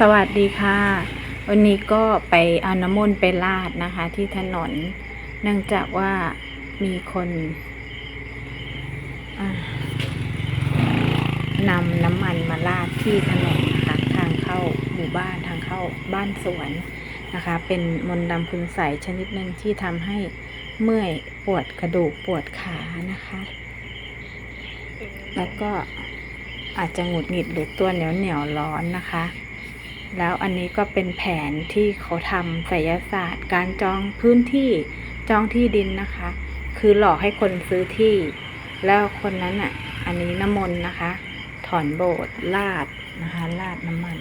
สวัสดีค่ะ วันนี้ก็ไปเอาน้ำมนต์ไปราดนะคะ ที่ถนน เนื่องจากว่ามีคนนำน้ำมันมาราดที่ถนนนะคะทางเข้าหมู่บ้านทางเข้าบ้านสวนนะคะ เป็นมนต์ดำคุณใสชนิดหนึ่งที่ทำให้เมื่อยปวดกระดูกปวดขานะคะ แล้วก็อาจจะหงุดหงิดหรือตัวเหนียวเหนียวร้อนนะคะ แล้วอันนี้ก็เป็นแผนที่เขาทำไสยศาสตร์ การจองพื้นที่จองที่ดินนะคะ คือหลอกให้คนซื้อที่ แล้วคนนั้นอะ อันนี้น้ำมนต์นะคะ ถอนโบสถ์ลาดนะคะลาดน้ำมัน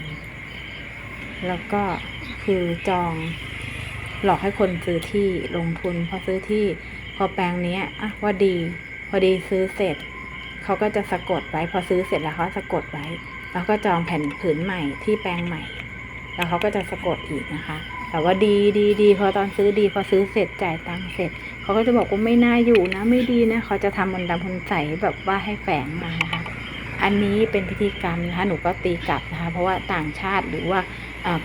แล้วก็คือจองหลอกให้คนซื้อที่ลงทุนพอซื้อที่ พอแปลงนี้อะว่าดี พอดีซื้อเสร็จเขาก็จะสะกดไว้ พอซื้อเสร็จแล้วเขาสะกดไว้ แล้วก็จองแผ่นผืนใหม่ที่แปลงใหม่ แล้วเขาก็จะสะกดอีกนะคะแต่ว่าดีดีดีพอตอนซื้อดีพอซื้อเสร็จจ่ายตังค์เสร็จ เขาก็จะบอกว่าไม่น่าอยู่นะไม่ดีนะเขาจะทำมนดำคุณใสแบบว่าให้แฝงมานะคะ อันนี้เป็นพิธีกรรมนะคะหนูก็ตีกลับนะคะ เพราะว่าต่างชาติหรือว่า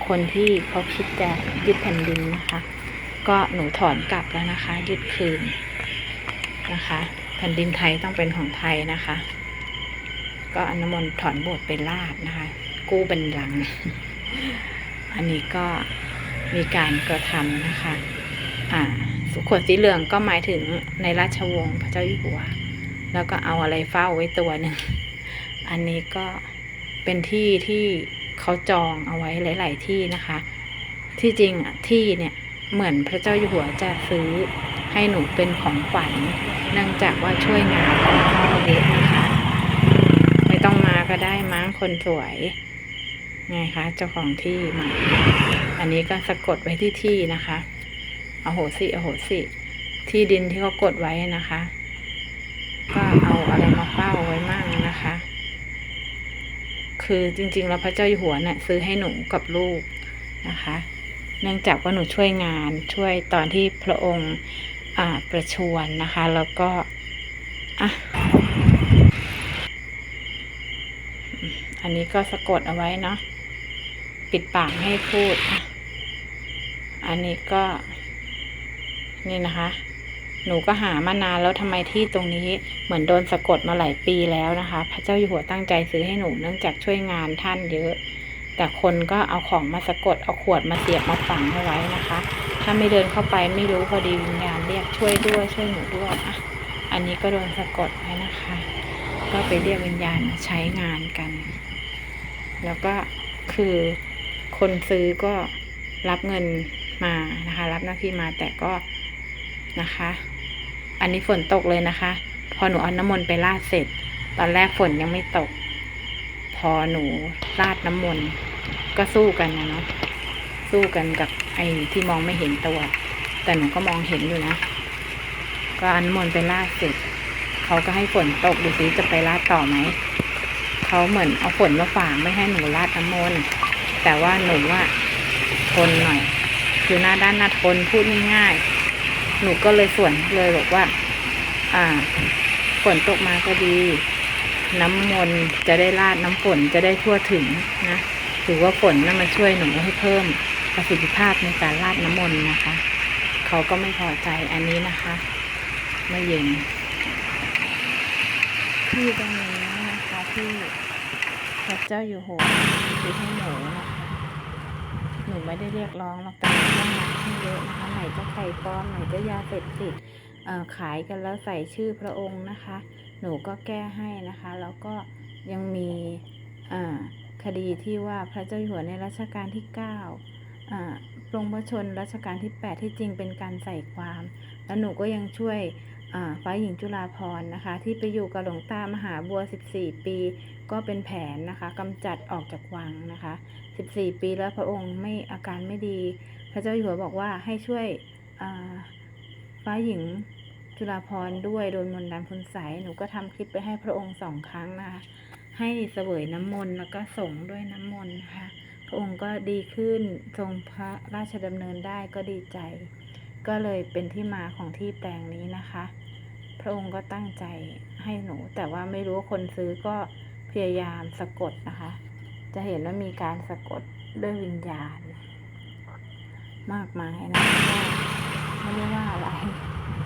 คนที่เขาคิดจะยึดแผ่นดินนะคะ ก็หนูถอนกลับแล้วนะคะ ยึดคืนนะคะ แผ่นดินไทยต้องเป็นของไทยนะคะ ก็อนำมนถอนบทไปลาดนะคะ กู้เป็นหลัง อันนี้ก็มีการกระทำนะคะ อ่าสุขวดสีเหลืองก็หมายถึงในราชวงศ์พระเจ้าอยู่หัว แล้วก็เอาอะไรเฝ้าไว้ตัวหนึ่ง อันนี้ก็เป็นที่ที่เขาจองเอาไว้หลาย ๆ ที่นะคะ ที่จริงอะที่เนี่ยเหมือนพระเจ้าอยู่หัวจะซื้อให้หนูเป็นของขวัญเนื่องจากว่าช่วยงานของพ่อเยอะนะคะ ไม่ต้องมาก็ได้มั้งคนสวย ไงคะเจ้าของที่ใหม่อันนี้ก็สะกดไว้ที่ที่นะคะอโหสิอโหสิที่ดินที่เขากดไว้นะคะ ก็เอาอะไรมาเฝ้าไว้มั่งนะคะ คือจริง ๆ แล้วพระเจ้าอยู่หัวเนี่ยซื้อให้หนูกับลูกนะคะ เนื่องจากว่าหนูช่วยงานช่วยตอนที่พระองค์อ่าประชวรนะคะ แล้วก็อะอันนี้ก็สะกดเอาไว้เนาะ ปิดปากให้พูด อันนี้ก็ นี่นะคะ หนูก็หามานานแล้วทำไมที่ตรงนี้เหมือนโดนสะกดมาหลายปีแล้วนะคะ พระเจ้าอยู่หัวตั้งใจซื้อให้หนูเนื่องจากช่วยงานท่านเยอะ แต่คนก็เอาของมาสะกดเอาขวดมาเสียบมาฝังเอาไว้นะคะ ถ้าไม่เดินเข้าไปไม่รู้พอดีวิญญาณเรียกช่วยด้วยช่วยหนูด้วยอะอันนี้ก็โดนสะกดไว้นะคะ ก็ไปเรียกวิญญาณมาใช้งานกัน แล้วก็คือ คนซื้อก็รับเงินมานะคะ รับหน้าที่มาแต่ก็นะคะ อันนี้ฝนตกเลยนะคะ พอหนูเอาน้ำมนต์ไปราดเสร็จ ตอนแรกฝนยังไม่ตก พอหนูราดน้ำมนต์ก็สู้กันนะเนาะสู้กันกับไอ้ที่มองไม่เห็นตัว แต่หนูก็มองเห็นอยู่นะก็อาน้ำมนต์ไปราดเสร็จเขาก็ให้ฝนตกดูสิจะไปราดต่อไหมเขาเหมือนเอาฝนมาฝางไม่ให้หนูราดน้ำมนต์ แต่ว่าหนูว่าทนหน่อยคือหน้าด้านหน้าทนพูดง่ายๆ หนูก็เลยส่วนเลยบอกว่า อ่าฝนตกมาก็ดี น้ำมนต์จะได้ราดน้ำฝนจะได้ทั่วถึงนะถือว่าฝนน่ะมาช่วยหนูให้เพิ่มประสิทธิภาพในการราดน้ำมนต์นะคะ เขาก็ไม่พอใจอันนี้นะคะไม่เย็นที่ตรงนี้นะคะที่พระเจ้าอยู่หัวคือให้หนู หนูไม่ได้เรียกร้องหรอกแต่หนูต้องหนักที่เยอะนะคะไหนจะไข่ปลอมไหนจะยาเสพติดขายกันแล้วใส่ชื่อพระองค์นะคะ หนูก็แก้ให้นะคะ แล้วก็ยังมีคดีที่ว่าพระเจ้าอยู่หัวในรัชกาลที่9อ่าปรงพระชนรัชกาลที่ 8 ที่จริงเป็นการใส่ความ แล้วหนูก็ยังช่วย ฟ้าหญิงจุฬาภรนะคะ ที่ไปอยู่กับหลวงตามหาบัว 14 ปี ก็เป็นแผนนะคะกำจัดออกจากวังนะคะ 14 ปีแล้วพระองค์ไม่อาการไม่ดี พระเจ้าอยู่หัวบอกว่าให้ช่วยอ่าฟ้าหญิงจุฬาภรด้วยโดนมนต์ดำคุณใสยหนูก็ทำคลิปไปให้พระองค์สองครั้งนะคะให้เสวยน้ำมนต์แล้วก็ส่งด้วยน้ำมนต์นะคะพระองค์ก็ดีขึ้นทรงพระราชดำเนินได้ก็ดีใจ ก็เลยเป็นที่มาของที่แปลงนี้นะคะ พระองค์ก็ตั้งใจให้หนู แต่ว่าไม่รู้คนซื้อก็พยายามสะกดนะคะ จะเห็นว่ามีการสะกดด้วยวิญญาณ มากมายนะคะไม่ได้ว่าอะไร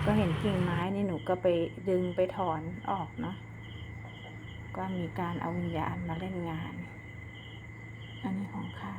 ก็เห็นกิ่งไม้นี่หนูก็ไปดึงไปถอนออกเนาะก็มีการเอาวิญญาณมาเล่นงาน อันนี้ของใคร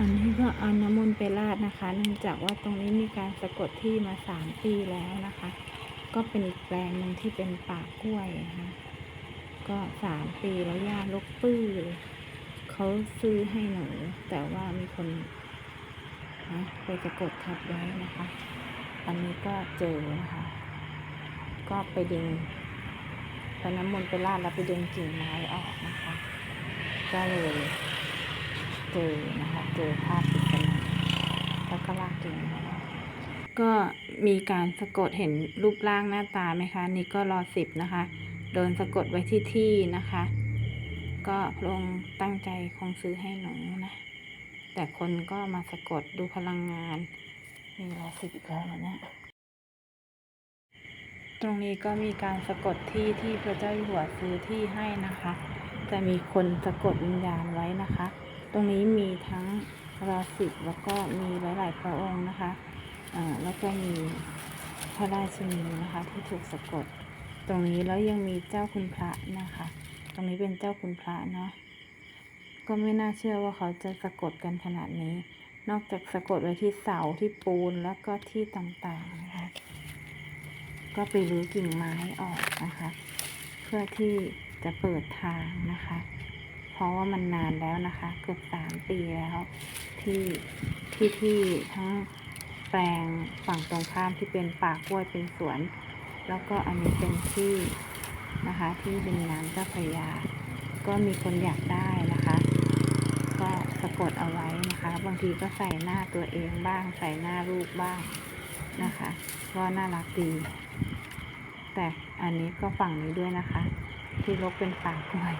อันนี้ก็เอาน้ำมนต์ไปราดนะคะ เนื่องจากว่าตรงนี้มีการสะกดที่มาสามปีแล้วนะคะ ก็เป็นอีกแปลงหนึ่งที่เป็นป่ากล้วยนะคะ ก็สามปีแล้วย่าลกปื้อเลยเขาซื้อให้หนู แต่ว่ามีคนนะไปสะกดทับไว้นะคะ อันนี้ก็เจอนะคะ ก็ไปดึงไปน้ำมนต์ไปราดแล้วไปดึงกิ่งไม้ออกนะคะ ก็เลย เจอนะคะเจอภาพปริศนาแล้วก็ลากกิ่งก็มีการสะกดเห็นรูปร่างหน้าตาไหมคะนี่ก็รอสิบนะคะโดนสะกดไว้ที่ที่นะคะ ก็พระองค์ตั้งใจคงซื้อให้หนูนะ แต่คนก็มาสะกดดูพลังงานมีรอสิบอีกแล้วเหรอเนี่ยตรงนี้ก็มีการสะกดที่ที่พระเจ้าอยู่หัวซื้อที่ให้นะคะ จะมีคนสะกดวิญญาณไว้นะคะ ตรงนี้มีทั้งรอสิบแล้วก็มีหลาย ๆ พระองค์นะคะแล้วก็มีพระราชินีนะคะที่ถูกสะกด ตรงนี้แล้วยังมีเจ้าคุณพระนะคะ ตรงนี้เป็นเจ้าคุณพระเนาะก็ไม่น่าเชื่อว่าเขาจะสะกดกันขนาดนี้ นอกจากสะกดไว้ที่เสาที่ปูนแล้วก็ที่ต่างๆนะคะ ก็ไปรื้อกิ่งไม้ออกนะคะ เพื่อที่จะเปิดทางนะคะ เพราะว่ามันนานแล้วนะคะ เกือบสามปีแล้ว ที่ที่ที่ทั้งแปลงฝั่งตรงข้ามที่เป็นป่ากล้วยเป็นสวน แล้วก็อันนี้เป็นที่นะคะที่ดินน้ำเจ้าพระยา ก็มีคนอยากได้นะคะ ก็สะกดเอาไว้นะคะ บางทีก็ใส่หน้าตัวเองบ้าง ใส่หน้าลูกบ้างนะคะก็น่ารักดีแต่อันนี้ก็ฝั่งนี้ด้วยนะคะ ที่ลกเป็นป่ากล้วย